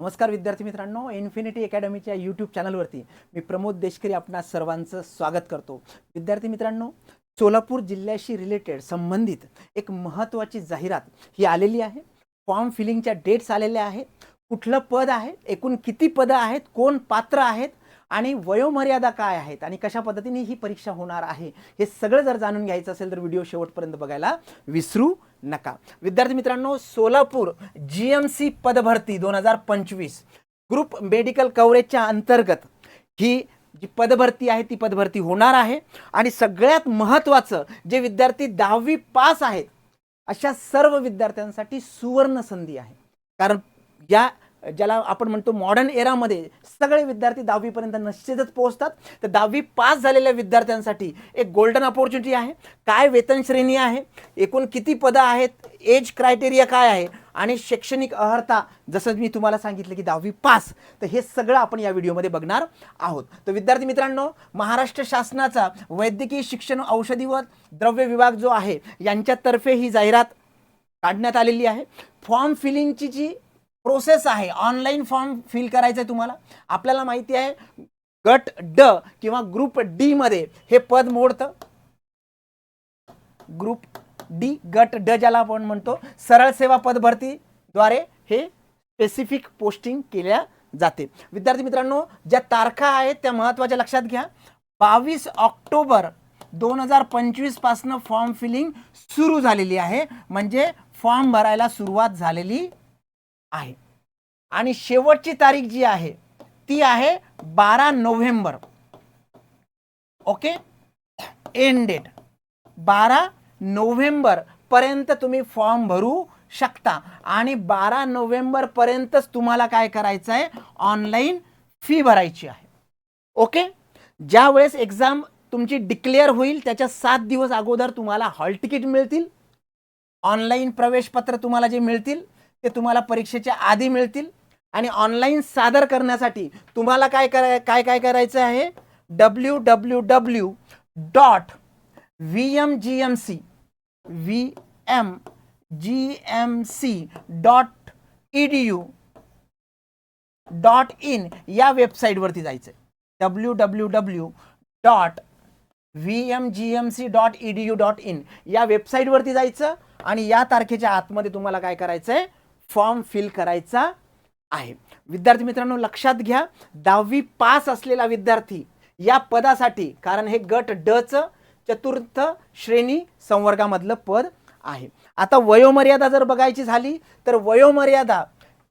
नमस्कार विद्यार्थी मित्रांनो इन्फिनिटी अकॅडमीच्या यूट्यूब चॅनलवरती मी प्रमोद देशकरी आपणा सर्वांचं स्वागत करतो. विद्यार्थी मित्रांनो सोलापूर जिल्ह्याशी रिलेटेड संबंधित एक महत्त्वाची जाहिरात ही आलेली आहे. फॉर्म फिलिंगच्या डेट्स आलेल्या आहेत. कुठलं पद आहे एकूण किती पदं आहेत कोण पात्र आहेत आणि वयोमर्यादा काय आहेत आणि कशा पद्धतीने ही परीक्षा होणार आहे हे सगळं जर जाणून घ्यायचं असेल तर व्हिडिओ शेवटपर्यंत बघायला विसरू नका. विद्यार्थी मित्रांनो सोलापूर जी एम सी पदभरती दोन हजार पंचवीस. ग्रुप मेडिकल कव्हरेजच्या अंतर्गत ही जी पदभरती आहे ती पदभरती होणार आहे. आणि सगळ्यात महत्त्वाचं जे विद्यार्थी दहावी पास आहेत अशा सर्व विद्यार्थ्यांसाठी सुवर्ण संधी आहे. कारण या ज्याला आपण म्हणतो मॉडर्न एरामध्ये सगळे विद्यार्थी दहावीपर्यंत निश्चितच पोहोचतात. तर दहावी पास झालेल्या विद्यार्थ्यांसाठी एक गोल्डन अपॉर्च्युनिटी आहे. काय वेतन श्रेणी आहे? एकूण किती पदं आहेत? एज क्रायटेरिया काय आहे? आणि शैक्षणिक अर्हता जसं मी तुम्हाला सांगितलं की दहावी पास तर हे सगळं आपण या व्हिडिओमध्ये बघणार आहोत. तर विद्यार्थी मित्रांनो महाराष्ट्र शासनाचा वैद्यकीय शिक्षण औषधी व द्रव्य विभाग जो आहे यांच्यातर्फे ही जाहिरात काढण्यात आलेली आहे. फॉर्म फिलिंगची जी प्रोसेस आहे. ऑनलाईन फॉर्म फिल करायचं आहे तुम्हाला. आपल्याला माहिती आहे गट ड किंवा ग्रुप डी मध्ये हे पद मोडतं. ग्रुप डी गट ड ज्याला आपण म्हणतो सरळ सेवा पद भरतीद्वारे हे स्पेसिफिक पोस्टिंग केल्या जाते. विद्यार्थी मित्रांनो ज्या तारखा आहेत त्या महत्त्वाच्या लक्षात घ्या. बावीस ऑक्टोबर दोन हजार पंचवीसपासनं फॉर्म फिलिंग सुरू झालेली आहे. म्हणजे फॉर्म भरायला सुरुवात झालेली आहे. आणि शेवटची तारीख जी आहे ती आहे बारा नोव्हेंबर. ओके? एंड डेट बारा नोव्हेंबर पर्यंत तुम्ही फॉर्म भरू शकता. आणि बारा नोव्हेंबर पर्यंतच तुम्हाला काय करायचं आहे? ऑनलाईन फी भरायची आहे. ओके? ज्या वेळेस एक्झाम तुमची डिक्लेअर होईल त्याच्या सात दिवस अगोदर तुम्हाला हॉल तिकीट मिळतील. ऑनलाईन प्रवेशपत्र तुम्हाला जे मिळतील ते तुम्हाला परीक्षेच्या आधी मिळतील आणि ऑनलाईन सादर करण्यासाठी तुम्हाला काय करा काय काय करायचं आहे? W W W dot V M G M C V M G M C dot E D U dot in या वेबसाईटवरती जायचं आहे W W W dot V M G M C dot E D U dot in या वेबसाईटवरती जायचं आणि या तारखेच्या आतमध्ये तुम्हाला काय करायचं आहे फॉर्म फिल करायचा आहे. विद्यार्थी मित्रांनो लक्षात घ्या दहावी पास असलेला विद्यार्थी या पदासाठी कारण हे गट डच चतुर्थ श्रेणी संवर्गामधलं पद आहे. आता वयोमर्यादा जर बघायची झाली तर वयोमर्यादा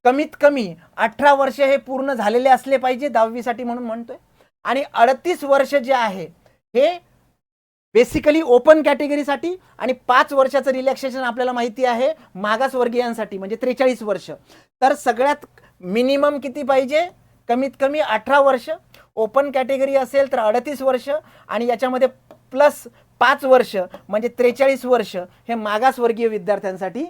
कमीत कमी अठरा वर्ष हे पूर्ण झालेले असले पाहिजे दहावीसाठी म्हणून म्हणतोय. आणि अडतीस वर्ष जे आहे हे बेसिकली ओपन कॅटेगरीसाठी आणि पाच वर्षाचं रिलॅक्सेशन आपल्याला माहिती आहे मागासवर्गीयांसाठी म्हणजे त्रेचाळीस वर्ष. तर सगळ्यात मिनिमम किती पाहिजे? कमीत कमी अठरा वर्ष. ओपन कॅटेगरी असेल तर अडतीस वर्ष आणि याच्यामध्ये प्लस पाच वर्ष म्हणजे त्रेचाळीस वर्ष हे मागासवर्गीय विद्यार्थ्यांसाठी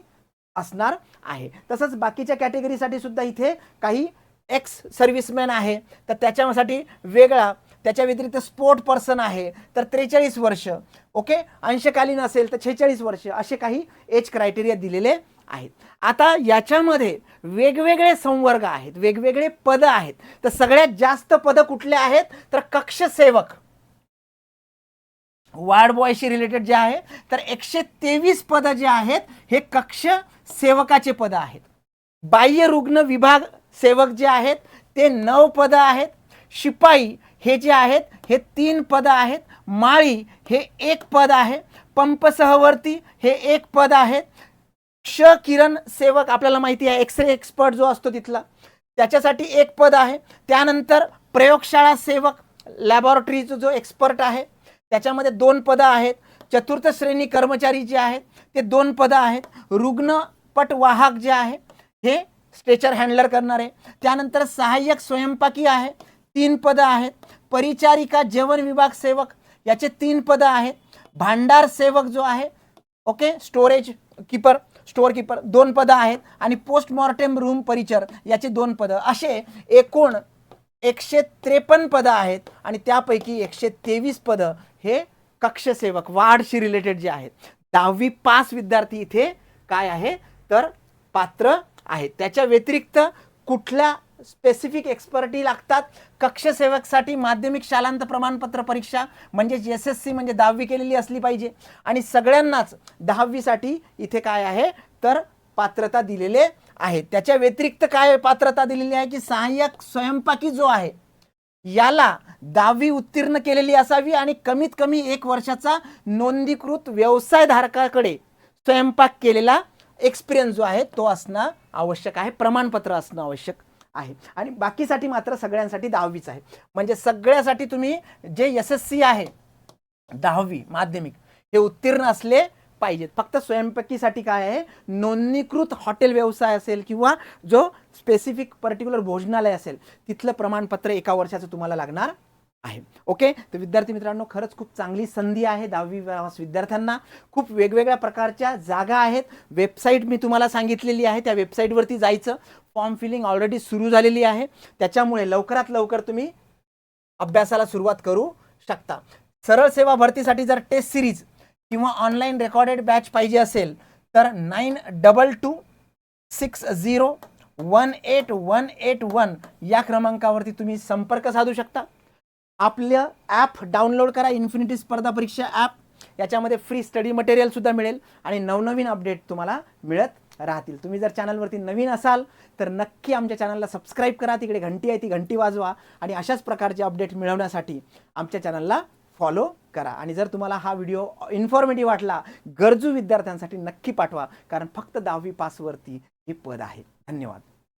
असणार आहे. तसंच बाकीच्या कॅटेगरीसाठी सुद्धा इथे काही एक्स सर्व्हिसमॅन आहे. तर त्याच्यासाठी वेगळा त्याच्या व्यतिरिक्त स्पोर्ट पर्सन आहे तर त्रेचाळीस वर्ष ओके? अंशकालीन असेल तर छेचाळीस वर्ष असे काही एज क्रायटेरिया दिलेले आहेत. आता याच्यामध्ये वेगवेगळे संवर्ग आहेत वेगवेगळे पदं आहेत. तर सगळ्यात जास्त पदं कुठले आहेत? तर कक्षसेवक वार्ड बॉयशी रिलेटेड जे आहे तर एकशे तेवीस पदं जे आहेत हे कक्ष सेवकाचे पदं आहेत. बाह्य रुग्ण विभाग सेवक जे आहेत ते नऊ पदं आहेत. शिपाई हे जे आहेत हे तीन पदं आहेत. माळी हे एक पद आहे. पंप सहवर्ती हे एक पद आहे. क्ष किरण सेवक आपल्याला माहिती आहे. एक्सरे एक्सपर्ट जो असतो तिथला. त्याच्यासाठी एक पद आहे. त्यानंतर प्रयोगशाळा सेवक लॅबॉरेटरीचा जो एक्सपर्ट आहे त्याच्यामध्ये दोन पदं आहेत. चतुर्थ श्रेणी कर्मचारी जे आहेत ते दोन पदं आहेत. रुग्णपट वाहक जे आहे हे स्ट्रेचर हँडलर करणारे. त्यानंतर सहाय्यक स्वयंपाकी आहे. तीन पदं आहेत. परिचारिका जेवण विभाग सेवक याचे तीन पदं आहेत. भांडार सेवक जो आहे okay storage keeper store keeper दोन पदं आहेत. आणि पोस्टमॉर्टेम रूम परिचर याचे दोन पदं. असे एकूण एकशे त्रेपन्न पदं आहेत. आणि त्यापैकी एकशे तेवीस पदं हे कक्षसेवक वाढशी रिलेटेड जे आहेत. दहावी पास विद्यार्थी इथे काय आहे? तर पात्र आहेत. त्याच्या व्यतिरिक्त कुठल्या स्पेसिफिक एक्सपर्टी लागतात. कक्षसेवकसाठी माध्यमिक शालांत प्रमाणपत्र परीक्षा म्हणजेच एस एस सी म्हणजे दहावी केलेली असली पाहिजे. आणि सगळ्यांनाच दहावीसाठी इथे काय आहे? तर पात्रता दिलेले आहे. त्याच्या व्यतिरिक्त काय पात्रता दिलेली आहे की सहाय्यक स्वयंपाकी जो आहे याला दहावी उत्तीर्ण केलेली असावी आणि कमीत कमी एक वर्षाचा नोंदीकृत व्यवसायधारकाकडे स्वयंपाक केलेला एक्सपिरियन्स जो आहे तो असणं आवश्यक आहे. प्रमाणपत्र असणं आवश्यक. आहे. आणि बाकीसाठी मात्र सगळ्यांसाठी दहावीच आहे. म्हणजे सगळ्यासाठी तुम्ही जे एस एस सी आहे दहावी माध्यमिक हे उत्तीर्ण असले पाहिजेत. फक्त स्वयंपाकीसाठी काय आहे? नोंदणीकृत हॉटेल व्यवसाय असेल किंवा जो स्पेसिफिक पर्टिक्युलर भोजनालय असेल तिथलं प्रमाणपत्र एका वर्षाचं तुम्हाला लागणार आहे. ओके? तर विद्यार्थी मित्रांनो खरंच खूप चांगली संधी आहे दहावी विद्यार्थ्यांना. खूप वेगवेगळ्या प्रकारच्या जागा आहेत. वेबसाईट मी तुम्हाला सांगितलेली आहे. त्या वेबसाईटवरती जायचं. फॉर्म फिलिंग ऑलरेडी सुरू झालेली आहे. त्याच्यामुळे लवकरात लवकर तुम्ही अभ्यासाला सुरुवात करू शकता. सरळ सेवा भरतीसाठी जर टेस्ट सिरीज किंवा ऑनलाईन रेकॉर्डेड बॅच पाहिजे असेल तर nine double two six zero one eight one eight one या क्रमांकावरती तुम्ही संपर्क साधू शकता. आपलं ॲप डाउनलोड करा. इन्फिनिटी स्पर्धा परीक्षा ॲप याच्यामध्ये फ्री स्टडी मटेरियलसुद्धा मिळेल आणि नवनवीन अपडेट तुम्हाला मिळत राहतील. तुम्ही जर चॅनलवरती नवीन असाल तर नक्की आमच्या चॅनलला सबस्क्राईब करा. तिकडे घंटी आहे ती घंटी वाजवा आणि अशाच प्रकारचे अपडेट मिळवण्यासाठी आमच्या चॅनलला फॉलो करा. आणि जर तुम्हाला हा व्हिडिओ इन्फॉर्मेटिव्ह वाटला गरजू विद्यार्थ्यांसाठी नक्की पाठवा कारण फक्त दहावी पासवरती हे पद आहे. धन्यवाद.